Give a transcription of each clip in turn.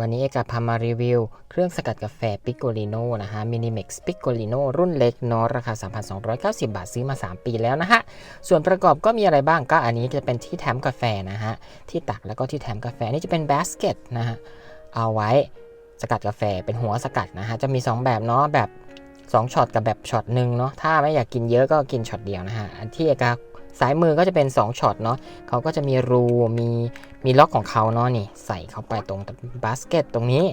วันนี้เอกพามารีวิว เครื่องสกัดกาแฟปิโกลิโนนะฮะมินิเม็กซ์ปิโกลิโนรุ่นเล็กเนอะราคา 3,290 บาทซื้อมา 3 ปีแล้วนะฮะ ส่วนประกอบก็มีอะไรบ้างก็อันนี้จะเป็นที่แถมกาแฟนะฮะ ที่ตักแล้วก็ที่แถมกาแฟนี่จะเป็นบาสเกตนะฮะ เอาไว้สกัดกาแฟเป็นหัวสกัดนะฮะ จะมี 2 แบบเนาะแบบ2ช็อตกับแบบช็อตหนึ่งเนาะถ้าไม่อยากกินเยอะก็กินช็อตเดียวนะฮะอันที่เอก สายมือก็จะเป็น 2ช็อตเนาะเขาก็จะมีรูมีมีล็อกของเขาเนาะนี่ใส่เข้าไปตรงบาสเกตตรงนี้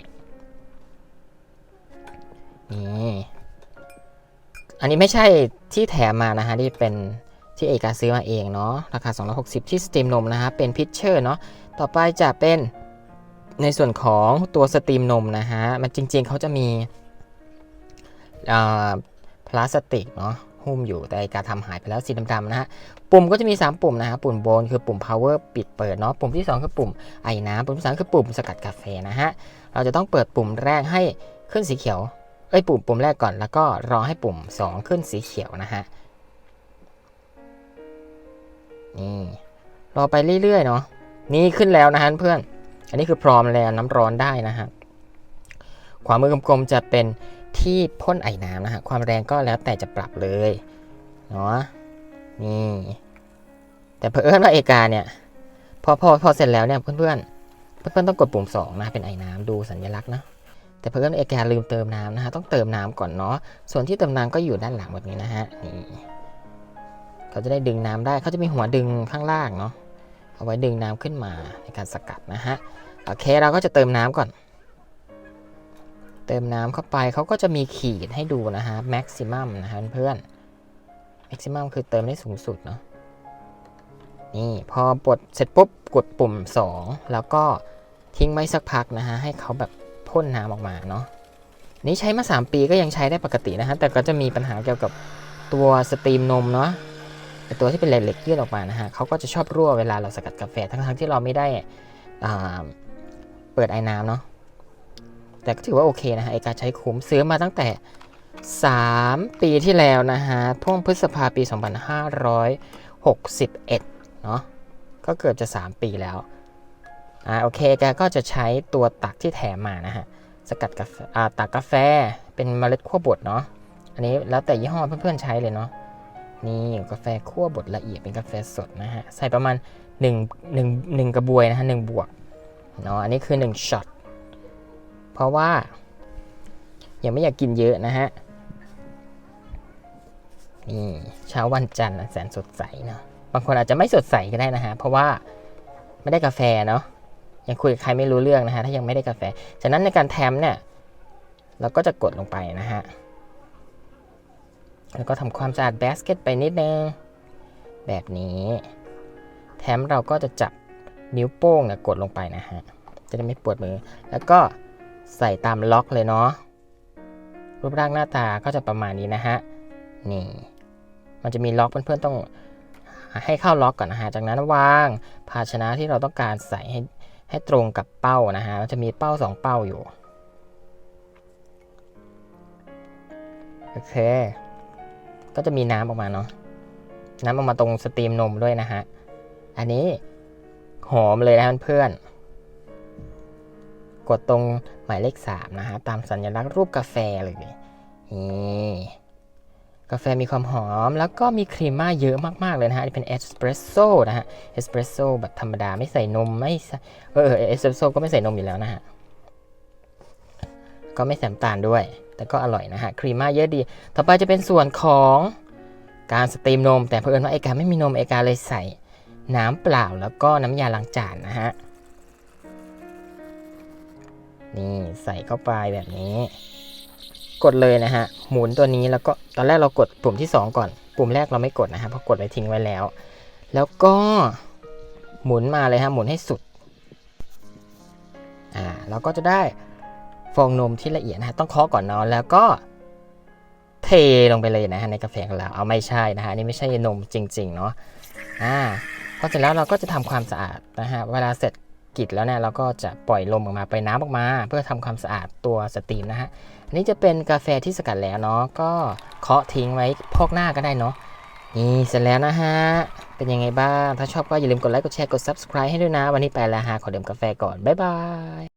นี่อันนี้ไม่ใช่ที่แถมมานะฮะที่เป็นที่เอกาซื้อมาเองเนาะราคา 260 ที่สตรีมนมนะฮะเป็นพิชเชอร์เนาะต่อไปจะเป็นในส่วนของตัวสตรีมนมนะฮะมันจริงๆเขาจะมีอ่าพลาสติกเนาะ หุ้มอยู่แต่การทำหายไปแล้วสีดำๆนะฮะปุ่มก็จะมี 3 ปุ่มนะฮะปุ่มบนคือปุ่ม power ปิดเปิดเนาะปุ่มที่ 2 คือปุ่มไอ้น้ำปุ่มที่สามคือปุ่มสกัดกาแฟนะฮะเราจะต้องเปิดปุ่มแรกให้ขึ้นสีเขียวเอ้ยปุ่มปุ่มแรกก่อนแล้วก็รอให้ปุ่ม 2 ขึ้นสีเขียวนะฮะนี่รอไปเรื่อยๆเนาะนี่ขึ้นแล้วนะฮะเพื่อน อันนี้คือพร้อมแล้วน้ำร้อนได้นะฮะขวามือกลมๆจะเป็น ที่พ่นไอ้น้ำนะฮะความแรงก็แล้วแต่จะปรับเลยเนาะนี่แต่เพื่อนว่าเอกาเนี่ยพอพอพอเสร็จแล้วเนี่ยเพื่อนเพื่อนเพื่อนต้องกดปุ่ม2นะเป็นไอ้น้ำดูสัญลักษณ์นะแต่เพื่อนเอกาลืมเติมน้ำนะฮะต้องเติมน้ำก่อนเนาะส่วนที่เติมน้ำก็อยู่ด้านหลังแบบนี้นะฮะนี่เขาจะได้ดึงน้ำได้เขาจะมีหัวดึงข้างล่างเนาะเอาไว้ดึงน้ำขึ้นมาในการสกัดนะฮะโอเคเราก็จะเติมน้ำก่อน เติมน้ำเข้าไปเขาก็จะมีขีดให้ดูนะฮะ maximum นะฮะเพื่อน maximum คือเติมได้สูงสุดเนาะ นี่พอปลดเสร็จปุ๊บกดปุ่ม 2 แล้วก็ทิ้งไว้สักพักนะฮะ ให้เขาแบบพ่นน้ำออกมาเนาะ นี่ใช้มา 3 ปีก็ยังใช้ได้ปกตินะฮะ แต่ก็จะมีปัญหาเกี่ยวกับตัวสตรีมนมเนาะตัวที่เป็นเหล็กๆยื่นออกมานะฮะเขาก็จะชอบรั่วเวลาเราสกัดกาแฟทั้งๆที่เราไม่ได้เปิดไอ้น้ำเนาะ แต่ก็ถือว่าโอเคนะฮะไอการใช้คุ้มซื้อมาตั้งแต่ 3 ปีที่แล้วนะฮะพ่วงพฤษภาปี 2561 เนาะก็เกือบจะ 3 ปีแล้ว อ่าโอเคแกก็จะใช้ตัวตักที่แถมมานะฮะ สกัดกาแฟอ่าตักกาแฟเป็นเมล็ดขั้วบดเนาะอันนี้แล้วแต่ยี่ห้อเพื่อนๆใช้เลยเนาะนี่กาแฟคั่วบดละเอียดเป็นกาแฟสดนะฮะ ใส่ประมาณ1 1 1กระบวยนะฮะ1บวกเนาะอันนี้คือ 1ช็อต เพราะว่า ยังไม่อยากกินเยอะนะฮะนี่เช้าวันจันทร์แสนสดใสเนาะบางคนอาจจะไม่สดใสก็ได้นะฮะเพราะว่าไม่ได้กาแฟเนาะยังคุยกับใครไม่รู้เรื่องนะฮะถ้ายังไม่ได้กาแฟฉะนั้นในการแทมเนี่ยเราก็จะกดลงไปนะฮะแล้วก็ทำความสะอาดแบสเกตไปนิดนึงแบบนี้แถมเราก็จะจับนิ้วโป้งเนี่ยกดลงไปนะฮะ จะได้ไม่ปวดมือ แล้วก็ ใส่ตามล็อกเลยเนาะ รูปร่างหน้าตาก็จะประมาณนี้นะฮะ นี่ มันจะมีล็อกเพื่อนๆต้องให้เข้าล็อกก่อนนะฮะ จากนั้นวางภาชนะที่เราต้องการใส่ให้ให้ตรงกับเป้านะฮะ มันจะมีเป้า 2 เป้าอยู่ โอเค ก็จะมีน้ำออกมาเนาะ น้ำออกมาตรงสตรีมนมด้วยนะฮะ อันนี้หอมเลยนะเพื่อนๆ กดตรงหมายเลข 3 นะฮะ ตามสัญลักษณ์รูปกาแฟเลยนี่กาแฟมีความหอม แล้วก็มีครีมมาเยอะมากๆเลยนะฮะนี่เป็นเอสเปรสโซ่นะฮะเอสเปรสโซ่แบบธรรมดาไม่ใส่นมไม่เออเอสเปรสโซ่ก็ไม่ใส่นมอยู่แล้วนะฮะก็ไม่ใส่น้ำตาลด้วย แต่ก็อร่อยนะฮะครีมมาเยอะดี ต่อไปจะเป็นส่วนของการสตรีมนม แต่เพื่อนว่าไอการไม่มีนมไอการเลยใส่น้ำเปล่าแล้วก็น้ำยาล้างจานนะฮะ นี่ใส่เข้าไปแบบนี้ กดเลยนะฮะ หมุนตัวนี้แล้วก็ตอนแรกเรากดปุ่มที่ 2 ก่อน ปุ่มแรกเราไม่กดนะฮะเพราะกดไว้ทิ้งไว้แล้ว แล้วก็หมุนมาเลยฮะหมุนให้สุดอ่าเราก็จะได้ฟองนมที่ละเอียดนะฮะต้องเคาะก่อนเนาะแล้วก็เทลงไปเลยนะฮะในกาแฟของเราเอาไม่ใช่นะฮะนี่ไม่ใช่นมจริง ๆ เนาะอ่าพอเสร็จแล้วเราก็จะทำความสะอาดนะฮะเวลาเสร็จ กิจแล้วเนี่ยเราก็จะปล่อยลมออกมาไปน้ำออกมา เพื่อทำความสะอาดตัวสตรีมนะฮะอันนี้จะเป็นกาแฟที่สกัดแล้วเนาะก็เคาะทิ้งไว้พอกหน้าก็ได้เนาะนี่เสร็จแล้วนะฮะ เป็นยังไงบ้าง ถ้าชอบก็อย่าลืมกดไลค์ กดแชร์ กด subscribe ให้ด้วยนะ วันนี้ไปแล้วฮะ ขอดื่มกาแฟก่อน บ๊ายบาย